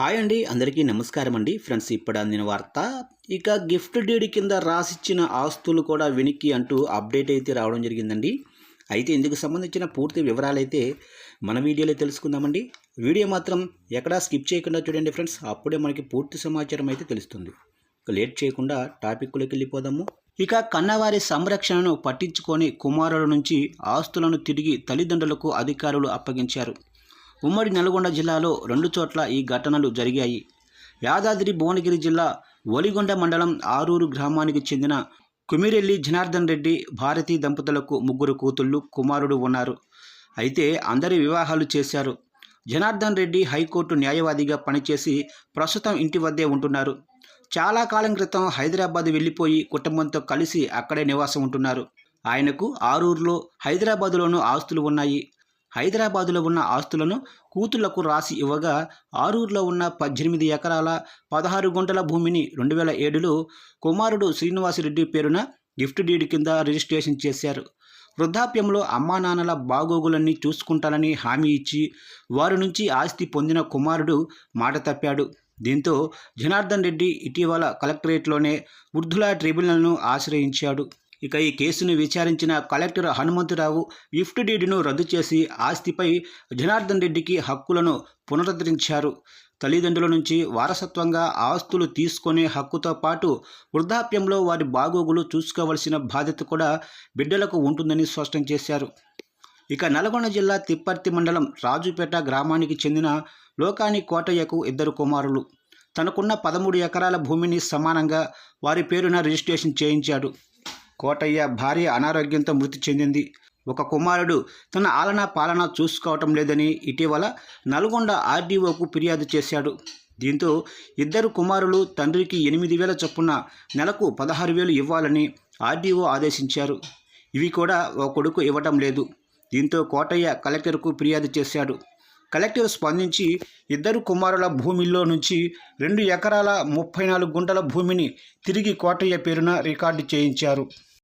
Hi అండి అందరికీ నమస్కారం అండి. ఫ్రెండ్స్ ఇప్పుడు అందిన వార్త ఇక గిఫ్ట్ డీడ్ కింద రాసిచ్చిన ఆస్తులు కూడా వెనక్కి అంటూ అప్డేట్ అయితే రావడం జరిగిందండి. అయితే ఇందుకు సంబంధించిన పూర్తి వివరాలు అయితే మన వీడియోలో తెలుసుకుందామండి. వీడియో మాత్రం ఎక్కడా స్కిప్ చేయకుండా చూడండి ఫ్రెండ్స్. అప్పుడే మనకి పూర్తి సమాచారం అయితే తెలుస్తుంది. లేట్ చేయకుండా టాపిక్లోకి వెళ్ళిపోదాము. ఇక కన్నవారి సంరక్షణను పట్టించుకొని కుమారుల నుంచి ఆస్తులను తిరిగి తల్లిదండ్రులకు అధికారులు అప్పగించారు. ఉమ్మడి నల్గొండ జిల్లాలో రెండు చోట్ల ఈ ఘటనలు జరిగాయి. యాదాద్రి భువనగిరి జిల్లా ఒలిగొండ మండలం ఆరూరు గ్రామానికి చెందిన కుమిరెల్లి జనార్దన్ రెడ్డి భారతీ దంపతులకు ముగ్గురు కూతుళ్ళు కుమారుడు ఉన్నారు. అయితే అందరి వివాహాలు చేశారు. జనార్దన్ రెడ్డి హైకోర్టు న్యాయవాదిగా పనిచేసి ప్రస్తుతం ఇంటి వద్దే ఉంటున్నారు. చాలా కాలం క్రితం హైదరాబాద్ వెళ్ళిపోయి కుటుంబంతో కలిసి అక్కడే నివాసం ఉంటున్నారు. ఆయనకు ఆరూరులో హైదరాబాదులోనూ ఆస్తులు ఉన్నాయి. హైదరాబాదులో ఉన్న ఆస్తులను కూతుళ్ళకు రాసి ఇవ్వగా ఆరూరులో ఉన్న పద్దెనిమిది ఎకరాల పదహారు గుంటల భూమిని రెండు వేల ఏడులో కుమారుడు శ్రీనివాసరెడ్డి పేరున గిఫ్ట్ డీడ్ కింద రిజిస్ట్రేషన్ చేశారు. వృద్ధాప్యంలో అమ్మా నాన్నల బాగోగులన్నీ చూసుకుంటానని హామీ ఇచ్చి వారి నుంచి ఆస్తి పొందిన కుమారుడు మాట తప్పాడు. దీంతో జనార్దన్ రెడ్డి ఇటీవల కలెక్టరేట్లోనే వృద్ధుల ట్రిబ్యునల్ను ఆశ్రయించాడు. ఇక ఈ కేసును విచారించిన కలెక్టర్ హనుమంతరావు గిఫ్ట్ డీడ్ను రద్దు చేసి ఆస్తిపై జనార్దన్ రెడ్డికి హక్కులను పునరుద్ధరించారు. తల్లిదండ్రుల నుంచి వారసత్వంగా ఆస్తులు తీసుకునే హక్కుతో పాటు వృద్ధాప్యంలో వారి బాగోగులు చూసుకోవలసిన బాధ్యత కూడా బిడ్డలకు ఉంటుందని స్పష్టం చేశారు. ఇక నల్గొండ జిల్లా తిప్పర్తి మండలం రాజుపేట గ్రామానికి చెందిన లోకాని కోటయ్యకు ఇద్దరు కుమారులు. తనకున్న పదమూడు ఎకరాల భూమిని సమానంగా వారి పేరున రిజిస్ట్రేషన్ చేయించాడు. కోటయ్య భార్య అనారోగ్యంతో మృతి చెందింది. ఒక కుమారుడు తన ఆలనా పాలన చూసుకోవటం లేదని ఇటీవల నల్గొండ ఆర్డీఓకు ఫిర్యాదు చేశాడు. దీంతో ఇద్దరు కుమారులు తండ్రికి ఎనిమిది వేల చొప్పున నెలకు పదహారు వేలు ఇవ్వాలని ఆర్డీఓ ఆదేశించారు. ఇవి కూడా ఓ కొడుకు ఇవ్వటం లేదు. దీంతో కోటయ్య కలెక్టర్కు ఫిర్యాదు చేశాడు. కలెక్టర్ స్పందించి ఇద్దరు కుమారుల భూమిలో నుంచి రెండు ఎకరాల ముప్పై నాలుగు గుంటల భూమిని తిరిగి కోటయ్య పేరున రికార్డు చేయించారు.